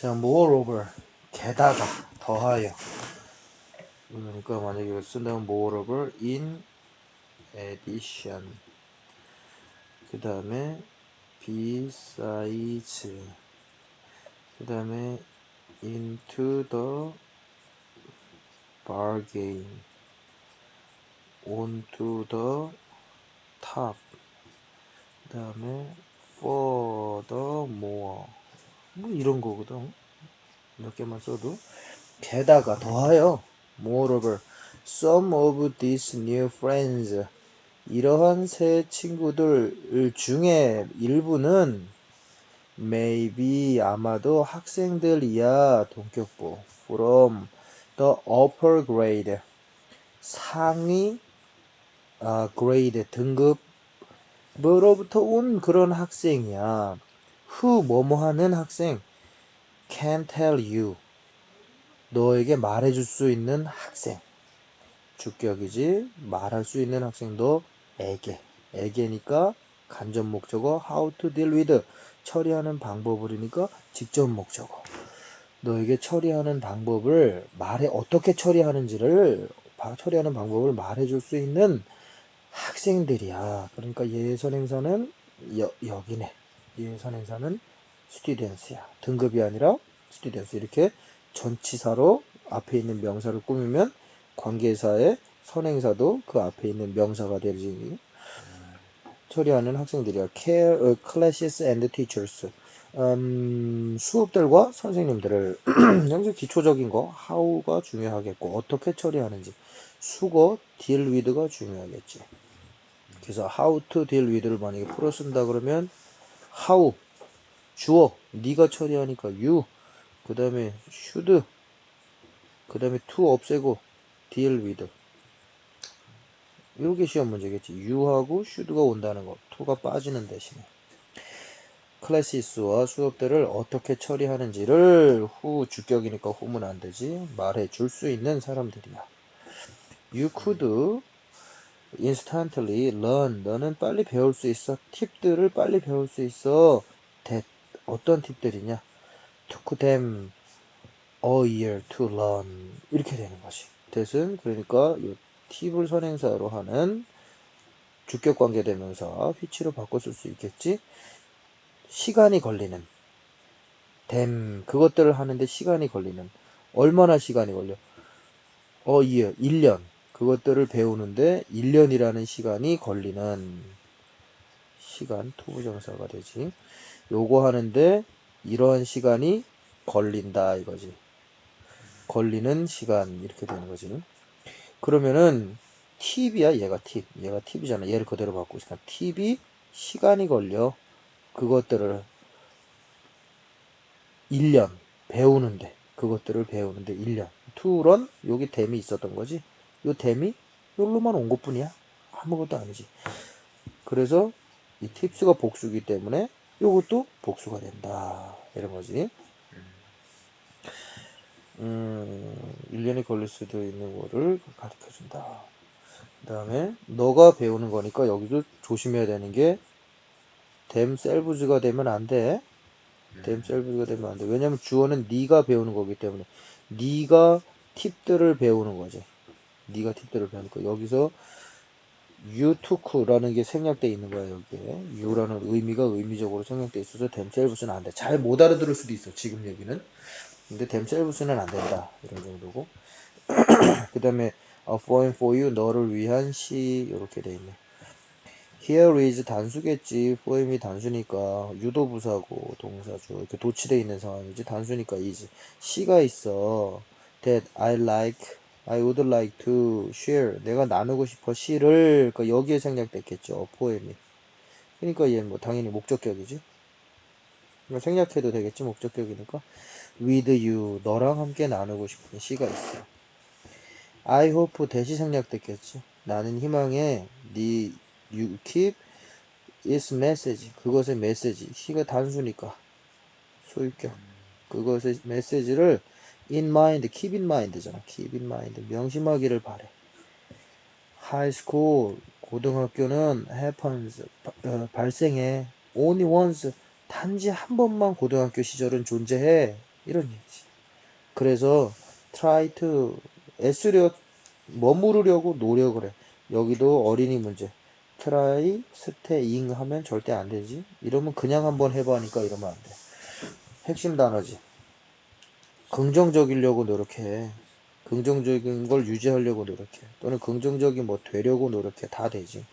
자, moreover 게다가 더하여 그러니까 만약에 이거 쓴다면 moreover in addition 그 다음에 besides 그 다음에 into the bargain onto the top 그 다음에 furthermore 뭐 이런 거거든. 몇 개만 써도. 게다가 더하여 moreover some of these new friends 이러한 새 친구들 중에 일부는 maybe 아마도 학생들이야 동격부 from the upper grade. 상위 아, grade 등급으로부터 온 그런 학생이야. Who 뭐뭐 하는 학생 can tell you. 너에게 말해줄 수 있는 학생. 주격이지 말할 수 있는 학생 너에게. 에게니까 간접 목적어 how to deal with. 처리하는 방법을이니까 직접 목적어. 너에게 처리하는 방법을 말해 어떻게 처리하는지를 바- 처리하는 방법을 말해줄 수 있는 학생들이야. 그러니까 예선행사는 여, 여기네. 예선행사는 스튜던스야. 등급이 아니라 스튜던스 이렇게 전치사로 앞에 있는 명사를 꾸미면 관계사의 선행사도 그 앞에 있는 명사가 되지. 처리하는 학생들이야. care, 어, classes and teachers. 음, 수업들과 선생님들을 여기서 기초적인 거 how가 중요하겠고 어떻게 처리하는지 수거 deal with가 중요하겠지. 그래서 how to deal with를 만약에 풀어 쓴다 그러면 how 주어 네가 처리하니까 you 그 다음에 should 그 다음에 to 없애고 deal with 이렇게 시험 문제겠지. you하고 should가 온다는 거 to가 빠지는 대신에 클래시스와 수업들을 어떻게 처리하는지를 후 주격이니까 후문 안 되지 말해 줄 수 있는 사람들이야. You could instantly learn. 너는 빨리 배울 수 있어. 팁들을 빨리 배울 수 있어. that 어떤 팁들이냐? took them a year to learn. 이렇게 되는 거지. that은 그러니까 이 팁을 선행사로 하는 주격 관계 대명사 which로 바꿔 쓸 수 있겠지. 시간이 걸리는 댐 그것들을 하는데 시간이 걸리는 얼마나 시간이 걸려? 어, 예, 1년. 그것들을 배우는데 1년이라는 시간이 걸리는 시간 투부정사가 되지. 요거 하는데 이러한 시간이 걸린다 이거지. 걸리는 시간 이렇게 되는 거지. 그러면은 팁이야 얘가 팁. 얘가 팁이잖아. 얘를 그대로 바꾸고 있으니까 팁이 시간이 걸려. 그것들을 1년 배우는데 그것들을 배우는데 1년 투런 여기 댐이 있었던 거지 요 댐이 여기로만 온 것뿐이야. 아무것도 아니지. 그래서 이 팁스가 복수기 때문에 요것도 복수가 된다. 이런 거지. 음 1년이 걸릴 수도 있는 거를 가르쳐 준다. 그 다음에 너가 배우는 거니까 여기도 조심해야 되는 게 댐 셀브즈가 되면 안 돼. 댐 셀브즈가 되면 안 돼. 왜냐면 주어는 네가 배우는 거기 때문에. 네가 팁들을 배우는 거지. 네가 배우는 거. 여기서 took라는 게 생략돼 있는 거야 여기에. you라는 의미가 의미적으로 생략돼 있어서 댐셀브스는 안 돼. 잘 못 알아들을 수도 있어 지금 얘기는. 근데 댐셀브스는 안 된다 이런 정도고. 그 다음에 a poem for you 너를 위한 시 이렇게 돼 있네. Here is 단수겠지. 포엠이 단수니까 유도부사고 동사죠. 이렇게 도치돼 있는 상황이지. 단수니까 is. 시가 있어. That I like, I would like to share. 내가 나누고 싶어 시를 그러니까 여기에 생략됐겠죠. 포엠이. 그러니까 얘뭐 당연히 목적격이지. 그러니까 생략해도 되겠지. 목적격이니까. With you. 너랑 함께 나누고 싶은 시가 있어. I hope 대시 생략됐겠지. 나는 희망해. 네 you keep its message. 그것의 메시지. 시가 단수니까. 소유격. 그것의 메시지를 in mind, keep in mind잖아. keep in mind. 명심하기를 바래. high school. 고등학교는 happens. 바- 어, 발생해. only once. 단지 한 번만 고등학교 시절은 존재해. 이런 얘기지. 그래서 try to 애쓰려 머무르려고 노력을 해. 여기도 어린이 문제. try staying 하면 절대 안 되지. 이러면 그냥 한번 해봐니까 이러면 안 돼. 핵심 단어지. 긍정적이려고 노력해. 긍정적인 걸 유지하려고 노력해. 또는 긍정적인 뭐 되려고 노력해. 다 되지.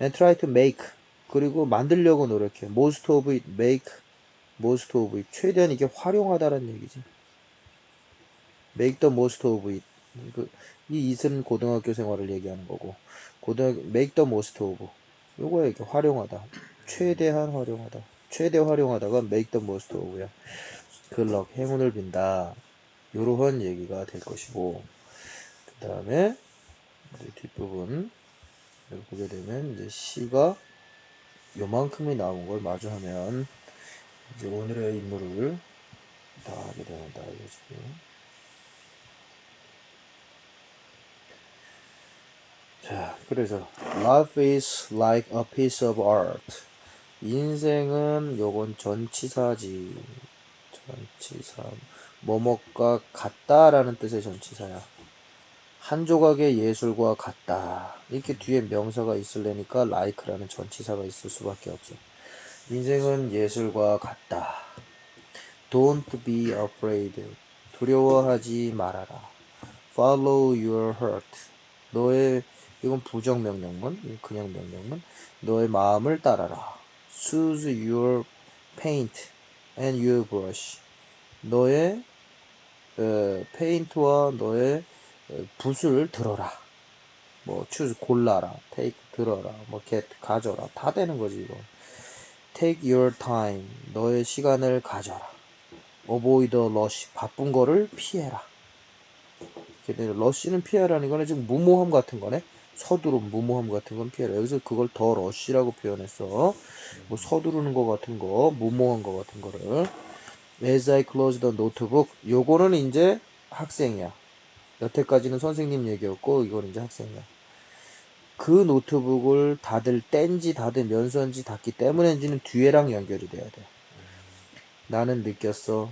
and try to make 그리고 만들려고 노력해. most of it make most of it 최대한 이게 활용하다라는 얘기지. make the most of it 그, 이 it은 고등학교 생활을 얘기하는 거고 고등 make the most of 요거야 이게 활용하다. 최대한 활용하다. 최대 활용하다가 make the most of야. Luck 행운을 빈다. 요러한 얘기가 될 것이고 그 다음에 뒷부분 보게 되면 이제 C가 요만큼이 나온 걸 마주하면 이제 오늘의 임무를 다 하게. 이거지. 자, 그래서 Life is like a piece of art. 인생은 요건 전치사지. 전치사. 뭐뭐가 같다라는 뜻의 전치사야. 한 조각의 예술과 같다. 이렇게 뒤에 명사가 있으려니까 like라는 전치사가 있을 수밖에 없어. 인생은 예술과 같다. Don't be afraid. 두려워하지 말아라. Follow your heart. 너의 이건 부정 명령문, 그냥 명령문. 너의 마음을 따라라. Choose your paint and your brush. 너의 어, 페인트와 너의 어, 붓을 들어라. 뭐 choose 골라라, take 들어라, 뭐 get 가져라. 다 되는 거지 이거. Take your time. 너의 시간을 가져라. Avoid the rush. 바쁜 거를 피해라. 러쉬는 피하라는 거는 지금 무모함 같은 거네. 서두름, 무모함 같은 건 피해라. 여기서 그걸 더 러쉬라고 표현했어. 뭐 서두르는 거 같은 거, 무모한 거 같은 거를. As I close the notebook. 요거는 이제 학생이야. 여태까지는 선생님 얘기였고, 이거는 이제 학생이야. 그 노트북을 다들 뗀지, 다들 면선지 닫기 때문인지는 뒤에랑 연결이 돼야 돼. 나는 느꼈어.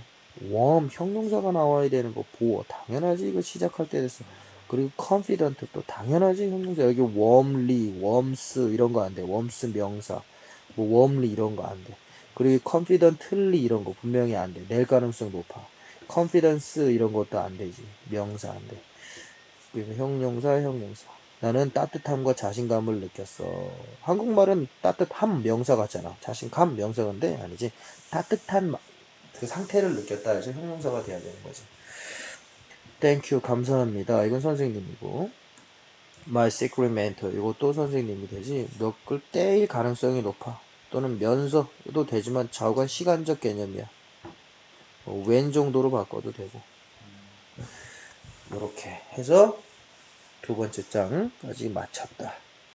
웜 형용사가 나와야 되는 거 보어 당연하지 이거 시작할 때 됐어 그리고 confident 또 당연하지 형용사 여기 warmly, warms 이런 거 안 돼. warms 명사 뭐 warmly 이런 거 안 돼. 그리고 confidently 이런 거 분명히 안 돼. 낼 가능성 높아. confidence 이런 것도 안 되지. 명사 안 돼. 그리고 형용사, 형용사. 나는 따뜻함과 자신감을 느꼈어. 한국말은 따뜻함 명사 같잖아. 자신감 명사인데 아니지. 따뜻한 마- 그 상태를 느꼈다 해서 형용사가 돼야 되는 거지. You, 감사합니다. 이건 선생님이고. My secret mentor, 이것도 선생님이 되지. 몇글 떼일 가능성이 높아. 또는 면서도 되지만 좌우간 시간적 개념이야. 뭐, when 정도로 바꿔도 되고. 이렇게 해서 두 번째 장까지 마쳤다.